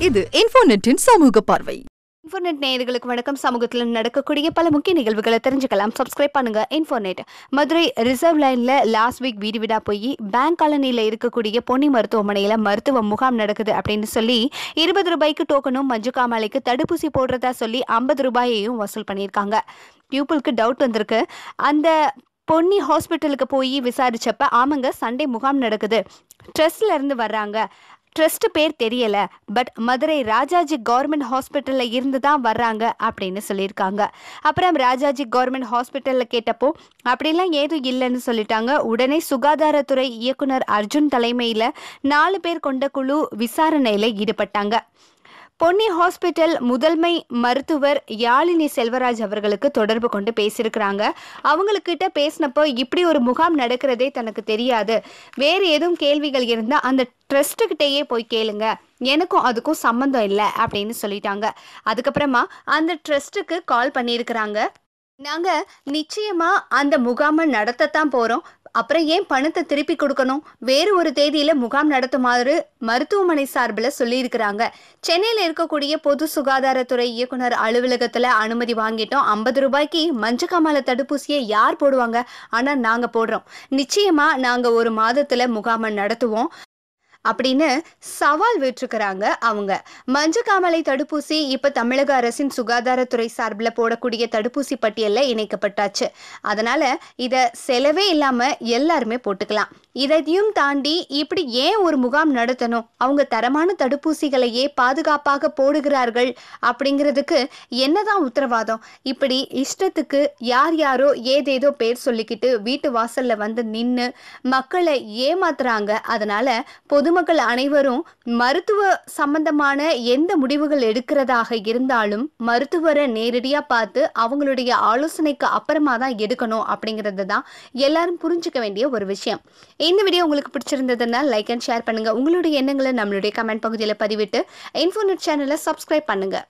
இது இன்ஃபோநெட்டின் சமூக பார்வை. இன்ஃபோநெட் நேயர்களுக்கு வணக்கம். சமூகத்தில் நடக்கக்கூடிய பல முக்கிய நிகழ்வுகளை தெரிஞ்சுக்கலாம். சப்ஸ்கிரைப் பண்ணுங்க இன்ஃபோநெட். மதுரை ரிசர்வ் லைன்ல லாஸ்ட் வீக் வீடு வீடா போய் பேங்க் காலனியில் இருக்கக்கூடிய பொன்னி மருத்துவமனையில மருத்துவ முகாம் நடக்குது அப்படின்னு சொல்லி இருபது ரூபாய்க்கு டோக்கனும் மஞ்சு காமாலைக்கு தடுப்பூசி போடுறதா சொல்லி ஐம்பது ரூபாயையும் வசூல் பண்ணியிருக்காங்க. பியூப்புளுக்கு டவுட் வந்திருக்கு. அந்த பொன்னி ஹாஸ்பிட்டலுக்கு போய் விசாரிச்சப்ப ஆமாங்க சண்டே முகாம் நடக்குது. ட்ரெஸ்ட்ல இருந்து வர்றாங்க. ட்ரஸ்ட் பேர் தெரியல பட் மதுரை ராஜாஜி கவர்மெண்ட் ஹாஸ்பிட்டலில் இருந்து தான் வர்றாங்க அப்படின்னு சொல்லியிருக்காங்க. அப்புறம் ராஜாஜி கவர்மெண்ட் ஹாஸ்பிட்டலில் கேட்டப்போ அப்படிலாம் ஏதும் இல்லைன்னு சொல்லிட்டாங்க. உடனே சுகாதாரத்துறை இயக்குனர் அர்ஜுன் தலைமையில் நாலு பேர் கொண்ட குழு விசாரணையில் ஈடுபட்டாங்க. பொன்னி ஹாஸ்பிட்டல் முதன்மை மருத்துவர் யாழினி செல்வராஜ் அவர்களுக்கு தொடர்பு கொண்டு பேசியிருக்கிறாங்க. அவங்களுக்கிட்ட பேசினப்போ இப்படி ஒரு முகாம் நடக்கிறதே தனக்கு தெரியாது. வேறு எதுவும் கேள்விகள் இருந்தால் அந்த ட்ரஸ்ட்டுக்கிட்டேயே போய் கேளுங்க. எனக்கும் அதுக்கும் சம்மந்தம் இல்லை அப்படின்னு சொல்லிட்டாங்க. அதுக்கப்புறமா அந்த ட்ரஸ்ட்டுக்கு கால் பண்ணியிருக்கிறாங்க. நாங்கள் நிச்சயமாக அந்த முகாமை நடத்தத்தான் போகிறோம் அப்புறம் ஏன் பணத்தை திருப்பி கொடுக்கணும்? வேறு ஒரு தேதியில முகாம் நடத்துமாறு மருத்துவமனை சார்பில் சொல்லியிருக்கிறாங்க. சென்னையில் இருக்கக்கூடிய பொது சுகாதாரத்துறை இயக்குனர் அலுவலகத்தில் அனுமதி வாங்கிட்டோம். ஐம்பது ரூபாய்க்கு மஞ்சக்காமல தடுப்பூசியை யார் போடுவாங்க? ஆனால் நாங்கள் போடுறோம். நிச்சயமாக நாங்கள் ஒரு மாதத்தில் முகாமை நடத்துவோம். அப்படின்னு சவால் விட்டுருக்கிறாங்க அவங்க. மஞ்சக்காமலை தடுப்பூசி இப்போ தமிழக அரசின் சுகாதாரத்துறை சார்பில் போடக்கூடிய தடுப்பூசி பட்டியலில் இணைக்கப்பட்டாச்சு. அதனால் இதை செலவே இல்லாமல் எல்லாருமே போட்டுக்கலாம். இதையும் தாண்டி இப்படி ஏன் ஒரு முகாம் நடத்தணும்? அவங்க தரமான தடுப்பூசிகளையே பாதுகாப்பாக போடுகிறார்கள் அப்படிங்கிறதுக்கு என்னதான் உத்தரவாதம்? இப்படி இஷ்டத்துக்கு யார் யாரோ ஏதேதோ பேர் சொல்லிக்கிட்டு வீட்டு வாசலில் வந்து நின்று மக்களை ஏமாத்துறாங்க. பொது பொதுமக்கள் அனைவரும் மருத்துவ சம்பந்தமான எந்த முடிவுகள் எடுக்கிறதாக இருந்தாலும் மருத்துவரை நேரடியாக பார்த்து அவங்களுடைய ஆலோசனைக்கு அப்புறமா தான் எடுக்கணும் அப்படிங்கிறது தான் எல்லாரும் புரிஞ்சுக்க வேண்டிய ஒரு விஷயம். இந்த வீடியோ உங்களுக்கு பிடிச்சிருந்ததுன்னா லைக் அண்ட் ஷேர் பண்ணுங்கள் உங்களுடைய எண்ணங்களை நம்மளுடைய கமெண்ட் பகுதியில் பதிவிட்டு இன்ஃபோனட் சேனலை சப்ஸ்கிரைப் பண்ணுங்கள்